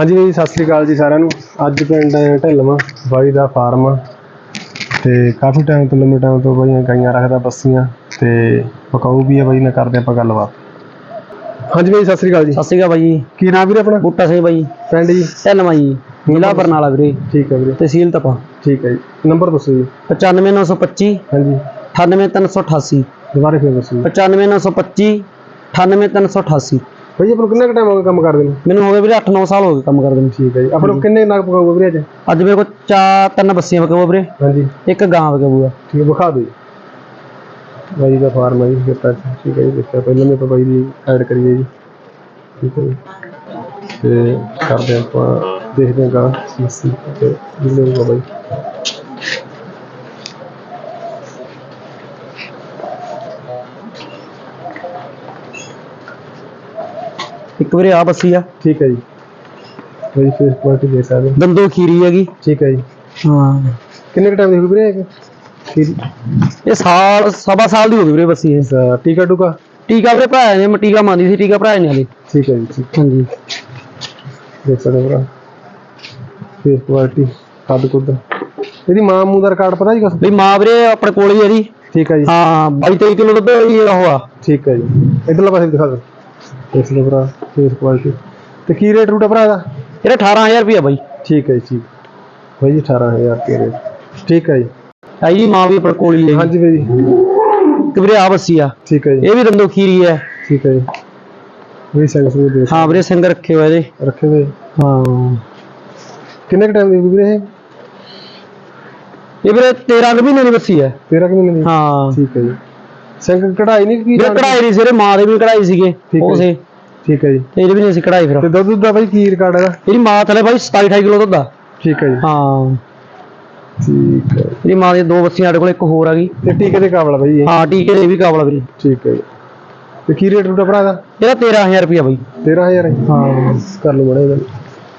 ਹਾਂਜੀ ਬਾਈ ਸਤਿ ਸ੍ਰੀ ਅਕਾਲ ਜੀ ਸਾਰਿਆਂ ਨੂੰ। ਅੱਜ ਪਿੰਡ ਹਾਂ ਢਿੱਲਵਾਂ ਬਾਈ ਦਾ ਫਾਰਮ ਆ ਤੇ ਕਾਫੀ ਟਾਈਮ ਤੋਂ ਲੰਮੇ ਟਾਈਮ ਤੋਂ ਬਾਈਆਂ ਗਾਈਆਂ ਰੱਖਦਾ ਬੱਸੀਆਂ ਤੇ ਪਕਾਊ ਵੀ ਆ ਬਾਈ ਨਾਲ ਕਰਦੇ ਆਪਾਂ ਗੱਲਬਾਤ। ਹਾਂਜੀ ਬਾਈ ਸਤਿ ਸ੍ਰੀ ਅਕਾਲ ਜੀ। ਸਤਿ ਸ਼੍ਰੀ ਅਕਾਲ ਬਾਈ ਜੀ। ਕੀ ਨਾਮ ਵੀਰ ਆਪਣਾ? ਬੂਟਾ ਸਿੰਘ ਬਾਈ। ਪਿੰਡ ਜੀ? ਢਿੱਲਵਾਂ ਜੀ। ਜ਼ਿਲ੍ਹਾ ਬਰਨਾਲਾ ਵੀਰੇ। ਠੀਕ ਹੈ ਵੀਰੇ। ਤਹਿਸੀਲ ਤਪਾ। ਠੀਕ ਹੈ ਜੀ। ਨੰਬਰ ਦੱਸੋ ਜੀ। 95925 ਹਾਂਜੀ। 98388 ਦੁਬਾਰੇ ਫਿਰ ਦੱਸੋ ਜੀ। 95925 98388 ਬਾਈ ਆਪਾਂ ਨੂੰ ਕਿੰਨਾ ਕੁ ਟਾਈਮ ਹੋ ਗਿਆ ਕੰਮ ਕਰਦੇ ਨੂੰ? ਮੈਨੂੰ ਹੋ ਗਏ ਵੀਰੇ 8-9 ਸਾਲ ਹੋ ਗਏ ਕੰਮ ਕਰਦੇ ਨੂੰ। ਠੀਕ ਹੈ ਜੀ। ਆਪਾਂ ਨੂੰ ਕਿੰਨੇ ਨਗ ਪਕਾਊਗਾ ਵੀਰੇ ਅੱਜ? ਅੱਜ ਮੇਰੇ ਕੋਲ ਚਾਰ ਤਿੰਨ ਬੱਸੀਆਂ ਵਗੇ ਵੀਰੇ। ਹਾਂਜੀ। ਇੱਕ ਗਾਂ ਵਗੇ ਬੂਆ ਠੀਕ ਹੈ ਵਿਖਾ ਦਿਓ ਜੀ। ਬਾਈ ਦਾ ਫਾਰਮ ਹੈ ਜੀ ਖੇਤਾਂ 'ਚ ਠੀਕ ਹੈ ਜੀ ਦੇਖਿਆ ਪਹਿਲਾਂ ਮੈਂ ਆਪਾਂ ਬਾਈ ਦੀ ਐਡ ਕਰੀਏ ਜੀ। ਠੀਕ ਹੈ ਜੀ। ਤੇ ਕਰਦੇ ਆਪਾਂ ਦੇਖਦੇ ਹਾਂ ਗਾ ਸਮੱਸਿਆ ਤੇ ਜਿੰਨੇ ਹੋਊਗਾ ਬਾਈ। ਇੱਕ ਵੀਰੇ ਆ ਬੱਸੀ ਆ। ਠੀਕ ਹੈ ਜੀ। ਬਾਈ ਫੇਸ ਕੁਆਲਿਟੀ ਦੇ ਸਕਦੇ। ਦੰਦੋ ਖੀਰੀ ਹੈਗੀ। ਠੀਕ ਹੈ ਜੀ। ਹਾਂ। ਕਿੰਨੇ ਟਾਈਮ ਦੀ ਹੋਈ ਵੀਰੇ ਇਹ? ਠੀਕ ਇਹ ਸਾਲ ਸਵਾ ਸਾਲ ਦੀ ਹੋ ਗਈ ਵੀਰੇ ਬੱਸੀ ਇਹ। ਟੀਕਾ ਟੂਕਾ? ਟੀਕਾ ਵੀਰੇ ਭਰਾਇਆ ਨੇ ਮੈਂ ਟੀਕਾ ਮੰਨਦੀ ਸੀ ਟੀਕਾ ਭਰਾਇਆ ਨਹੀਂ ਹਲੇ। ਠੀਕ ਹੈ ਜੀ ਠੀਕ। ਹਾਂਜੀ। ਦੇਖ ਸਕਦੇ ਹੋ ਭਰਾ। ਫੇਸ ਕੁਆਲਿਟੀ ਕੱਦ ਕੁੱਦ। ਇਹਦੀ ਮਾਂ ਮੂੰਹ ਦਾ ਰਿਕਾਰਡ ਪਤਾ ਜੀ ਕੁਛ? ਵੀ ਮਾਂ ਵੀਰੇ ਆਪਣੇ ਕੋਲ ਹੀ ਆ ਜੀ। ਠੀਕ ਹੈ ਜੀ। ਹਾਂ 22 23 ਕਿਲੋ ਦੁੱਧ ਹੀ ਉਹ ਆ। ਠੀਕ ਹੈ ਜੀ। ਇਧਰਲਾ ਪਾਸੇ ਵੀ ਦਿਖਾ ਦਿਓ। ਇਸ ਲੋ ਭਰਾ ਫੇਸ ਕੁਆਲਿਟੀ ਤੇ ਕੀ ਰੇਟ ਰੂਟ ਆ ਭਰਾ ਦਾ ਇਹਦਾ 18000 ਰੁਪਇਆ ਬਾਈ। ਠੀਕ ਹੈ ਜੀ ਠੀਕ। ਬਾਈ ਜੀ 18000 ਰੁਪਏ ਰੇਟ ਠੀਕ ਹੈ ਜੀ। ਆਈ ਜੀ ਮਾਂ ਵੀ ਆਪਣੇ ਕੋਲ ਹੈ ਹਾਂਜੀ ਬਾਈ ਤੇ ਵੀਰੇ ਆ ਬੱਸੀ ਆ। ਠੀਕ ਹੈ ਜੀ। ਇਹ ਵੀ ਦੰਦੋ ਖੀਰੀ ਹੈ। ਠੀਕ ਹੈ ਜੀ। ਵੀ ਸੈਂਸ ਵੀ ਦੇ ਹਾਂ ਵੀਰੇ ਸਿੰਘ ਰੱਖੇ ਹੋਏ ਇਹਦੇ ਰੱਖੇ ਹੋਏ। ਹਾਂ। ਕਿੰਨੇ ਕ ਟਾਈਮ ਦੀ ਵੀਰੇ ਇਹ? ਇਹ ਵੀਰੇ 13 ਕੁ ਮਹੀਨੇ ਦੀ ਬੱਸੀ ਹੈ। 13 ਕੁ ਮਹੀਨੇ ਦੀ। ਹਾਂ। ਠੀਕ ਹੈ ਜੀ। ਸਿੰਘ ਕਢਾਈ ਨਹੀਂ ਕੀ ਵੀਰੇ ਕਢਾਈ ਨਹੀਂ ਸਿਰੇ ਮਾਂ ਦੇ ਵੀ ਕਢਾਈ ਸੀਗੇ ਠੀਕ ਹੈ ਉਹ ਸੇ। ਠੀਕ ਹੈ ਜੀ। ਤੇ ਇਹਦੇ ਵੀ ਨਹੀਂ ਸੀ ਕਢਾਈ ਫਿਰ। ਤੇ ਦੁੱਧ ਦੁੱਧ ਦਾ ਬਾਈ ਕੀ ਰਿਕਾਰਡ ਹੈਗਾ? ਇਹਦੀ ਮਾਂ ਥਲੇ ਬਾਈ 27 28 ਕਿਲੋ ਦੁੱਧ ਆ। ਠੀਕ ਹੈ ਜੀ। ਹਾਂ। ਠੀਕ ਹੈ। ਇਹਦੀ ਮਾਂ ਦੀਆਂ ਦੋ ਬੱਸੀਆਂ ਸਾਡੇ ਕੋਲ ਇੱਕ ਹੋਰ ਆ ਗਈ। ਤੇ ਟੀਕੇ ਦੇ ਕਾਬਲ ਬਾਈ ਇਹ? ਹਾਂ ਟੀਕੇ ਦੇ ਵੀ ਕਾਬਲਾ ਵੀਰੇ। ਠੀਕ ਹੈ ਜੀ। ਤੇ ਕੀ ਰੇਟ ਆ ਭਰਾ ਦਾ ਇਹਦਾ 13000 ਰੁਪਇਆ ਬਾਈ। 13000 ਹੈ? ਕਰ ਲਓ ਮੜੇ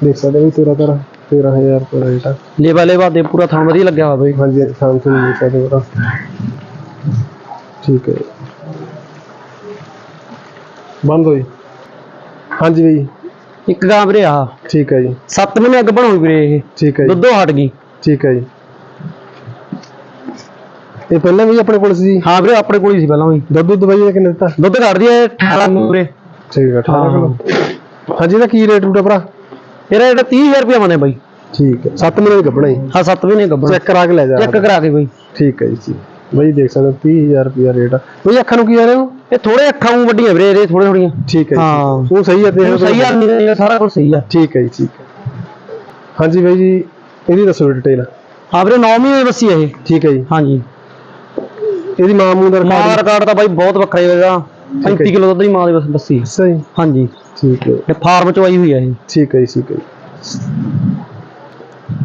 ਦੇਖ ਸਕਦੇ ਵੀ ਤੇਰਾ ਤੇਰਾ 13000 ਰੁਪਏ ਰੇਟ ਆ। ਲੇਵਾ ਲੇਵਾ ਦੇ ਪੂਰਾ ਥਾਂ ਵਧੀਆ ਲੱਗਿਆ ਹੋਇਆ ਬਾਈ। ਹਾਂਜੀ ਸੈਮਸੰਗ ਦੇਖ ਸਕਦੇ ਹੋ ਠੀਕ ਹੈ। ਬੰਦ ਹੋਈ। ਹਾਂਜੀ ਬਈ। ਇੱਕ ਗਾਂ ਵੀਰੇ ਆ ਠੀਕ ਹੈ ਜੀ। 7 ਮਹੀਨੇ ਅੱਗ ਬਣਾਉਈ ਵੀਰੇ ਇਹ। ਠੀਕ ਹੈ ਜੀ। ਦੁੱਧੋਂ ਹਟ ਗਈ। ਠੀਕ ਹੈ ਜੀ। ਇਹ ਪਹਿਲਾਂ ਵੀ ਆਪਣੇ ਕੋਲ ਸੀ। ਹਾਂ ਵੀਰੇ ਆਪਣੇ ਕੋਲ ਹੀ ਸੀ ਪਹਿਲਾਂ ਵੀ। ਦੁੱਧ ਦੁੱਧ ਬਾਈ ਨੇ ਕਿੰਨੇ ਦਿੱਤਾ? ਦੁੱਧ ਕੱਢਦੀ ਹੈ 18 ਨੂੰ ਵੀਰੇ। ਠੀਕ ਹੈ 18 ਹਾਂ। ਕਿਲੋ ਹਾਂਜੀ ਇਹਦਾ ਕੀ ਰੇਟ ਰੂਟ ਭਰਾ? ਇਹਦਾ ਜਿਹੜਾ 30000 ਰੁਪਇਆ ਬਣੇ ਬਾਈ। ਠੀਕ ਹੈ। 7 ਮਹੀਨੇ ਦੀ ਗੱਭਣਾ ਜੀ ਹਾਂ 7 ਮਹੀਨੇ ਗੱਭਣ। ਚੈੱਕ ਕਰਾ ਕੇ ਲੈ ਜਾ। ਚੈੱਕ ਕਰਾ ਕੇ ਬਾਈ। ਠੀਕ ਹੈ ਜੀ ਜੀ ਬਾਈ ਦੇਖ ਸਕਦੇ ਹੋ 30000 ਰੁਪਿਆ ਰੇਟ ਆ। ਬਈ ਅੱਖਾਂ ਨੂੰ ਕੀ ਆ ਰਹੇ ਹੋ? ਇਹ ਥੋੜੇ ਅੱਖਾਂ ਨੂੰ ਵੱਡੀਆਂ ਵੀਰੇ ਥੋੜੇ ਥੋੜੀਆਂ ਠੀਕ ਹੈ ਹਾਂ। ਉਹ ਸਹੀ ਹੈ ਦੇਖ ਇਹ ਲਓ ਸਹੀ ਆ ਨਹੀਂ ਸਾਰਾ ਕੁਝ ਸਹੀ ਆ। ਠੀਕ ਹੈ ਜੀ ਠੀਕ ਹੈ। ਹਾਂਜੀ ਬਾਈ ਜੀ ਇਹਦੀ ਦੱਸੋ ਡਿਟੇਲ ਹਾਂ ਵੀਰੇ 9 ਮਹੀਨੇ ਬੱਸੀ ਆ ਇਹ। ਠੀਕ ਹੈ ਜੀ। ਹਾਂਜੀ। ਇਹਦੀ ਮਾਂ ਮੂੰਹ ਦਾ ਮਾਂ ਦਾ ਰਿਕਾਰਡ ਰਿਕਾਰਡ ਤਾਂ ਬਾਈ ਬਹੁਤ ਵੱਖਰਾ ਹੀ ਹੋਏਗਾ। ਹੈ 35 ਜੀ। ਕਿਲੋ ਦੁੱਧ ਦੀ ਮਾਂ ਦੀ ਬਸ ਬੱਸੀ। ਆ। ਸਹੀ। ਹਾਂਜੀ। ਠੀਕ ਹੈ। ਇਹ ਫਾਰਮ ਚੋਂ ਆਈ ਹੋਈ ਆ ਇਹ। ਠੀਕ ਹੈ ਜੀ ਠੀਕ ਹੈ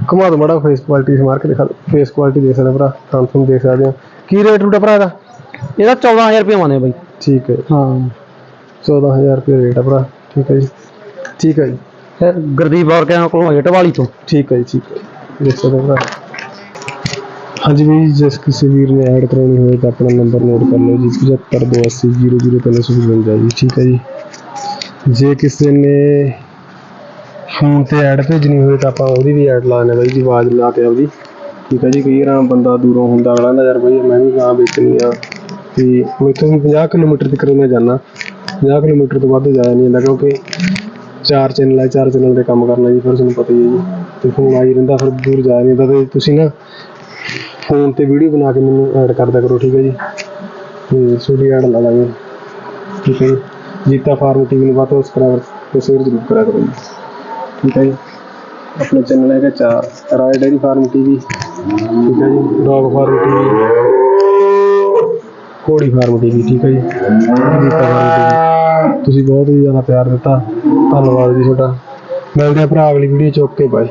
ਕਮਾ ਦੋ ਮੜਾ ਫੇਸ ਕੁਆਲਿਟੀ ਸਮਾਰ ਕੇ ਦਿਖਾ ਦਿਓ ਫੇਸ ਕੁਆਲਿਟੀ ਦੇਖ ਸਕਦੇ ਹੋ ਭਰਾ ਤੁਹਾਨੂੰ ਦੇਖ ਸਕਦੇ ਹੋ। ਕੀ ਰੇਟ ਰੂਟ ਆ ਭਰਾ ਦਾ ਇਹਦਾ 14000 ਰੁਪਏ ਮੰਨੇ ਬਾਈ। ਠੀਕ ਹੈ ਹਾਂ। 14000 ਰੁਪਏ ਰੇਟ ਆ ਭਰਾ। ਠੀਕ ਹੈ ਜੀ। ਠੀਕ ਹੈ ਜੀ। ਫਿਰ ਗੁਰਦੀਪ ਬੌਰ ਕੇ ਕੋਲ ਹੋਏ ਟਵਾਲੀ ਤੋਂ। ਠੀਕ ਹੈ ਜੀ ਠੀਕ ਹੈ। ਦੇਖ ਸਕਦੇ ਹੋ ਭਰਾ। ਹਾਂਜੀ ਵੀ ਜਿਸ ਕਿਸੇ ਵੀਰ ਨੇ ਐਡ ਕਰਾਉਣੀ ਹੋਵੇ ਤਾਂ ਆਪਣਾ ਨੰਬਰ ਨੋਟ ਕਰ ਲਓ ਜੀ। 7582000355 ਜੀ। ਠੀਕ ਹੈ ਜੀ। ਜੇ ਕਿਸੇ ਨੇ ਫੋਨ ਤੇ ਐਡ ਭੇਜਣੀ ਹੋਵੇ ਤਾਂ ਆਪਾਂ ਉਹਦੀ ਵੀ ਐਡ ਲਾਣੇ ਬਾਈ ਜੀ, ਆਵਾਜ਼ ਲਾ ਕੇ ਆਪਦੀ। ਠੀਕ ਹੈ ਜੀ, ਕਈ ਵਾਰ ਬੰਦਾ ਦੂਰੋਂ ਹੁੰਦਾ, ਅਗਲਾ ਕਹਿੰਦਾ, ਯਾਰ ਬਈ, ਮੈਂ ਵੀ ਗਾਂ ਵੇਚਣੀ ਆ। ਤੇ ਮੈਥੋਂ 50 ਕਿਲੋਮੀਟਰ ਤੱਕ ਮੈਂ ਜਾਣਾ 50 ਕਿਲੋਮੀਟਰ ਤੋਂ ਵੱਧ ਜਾਇਆ ਨਹੀਂ ਜਾਂਦਾ ਕਿਉਂਕਿ ਚਾਰ ਚੈਨਲ ਹੈ, ਚਾਰ ਚੈਨਲ ਦੇ ਕੰਮ ਕਰਨਾ ਜੀ, ਫਿਰ ਤੁਹਾਨੂੰ ਪਤਾ ਹੀ ਹੈ ਜੀ। ਤੇ ਫੋਨ ਆਈ ਰਹਿੰਦਾ, ਫਿਰ ਦੂਰ ਜਾਇਆ ਨਹੀਂ ਜਾਂਦਾ ਤੇ ਤੁਸੀਂ ਨਾ ਫੋਨ ਤੇ ਵੀਡੀਓ ਬਣਾ ਕੇ ਮੈਨੂੰ ਐਡ ਕਰਦਾ ਕਰੋ, ਠੀਕ ਹੈ ਜੀ। ਤੇ ਤੁਹਾਡੀ ਐਡ ਲਾ ਲਾਂਗੇ। ਠੀਕ ਹੈ ਜੀਤਾ ਫਾਰਮ ਟੀਵੀ ਨੂੰ ਬਾਤ ਸਬਸਕ੍ਰਾਈਬ ਤੇ ਸ਼ੇਅਰ ਜ਼ਰੂਰ ਕਰਿਆ ਕਰੋ ਜੀ। ਠੀਕ ਹੈ ਜੀ। ਆਪਣੇ ਚੈਨਲ ਹੈਗਾ ਚਾਰ ਰਾਏ ਡੇਰੀ ਫਾਰਮ ਟੀਵੀ। ਠੀਕ ਹੈ ਜੀ। Dog farm TV. ਕੋੜੀ ਫਾਰਮ ਟੀਵੀ, ਠੀਕ ਹੈ ਜੀ। Jeeta farm TV. ਤੁਸੀਂ ਬਹੁਤ ਹੀ ਜ਼ਿਆਦਾ ਪਿਆਰ ਦਿੱਤਾ। ਧੰਨਵਾਦ ਜੀ ਤੁਹਾਡਾ। ਮਿਲਦੇ ਆ ਭਰਾ ਅਗਲੀ ਵੀਡੀਓ ਚ। Okay bye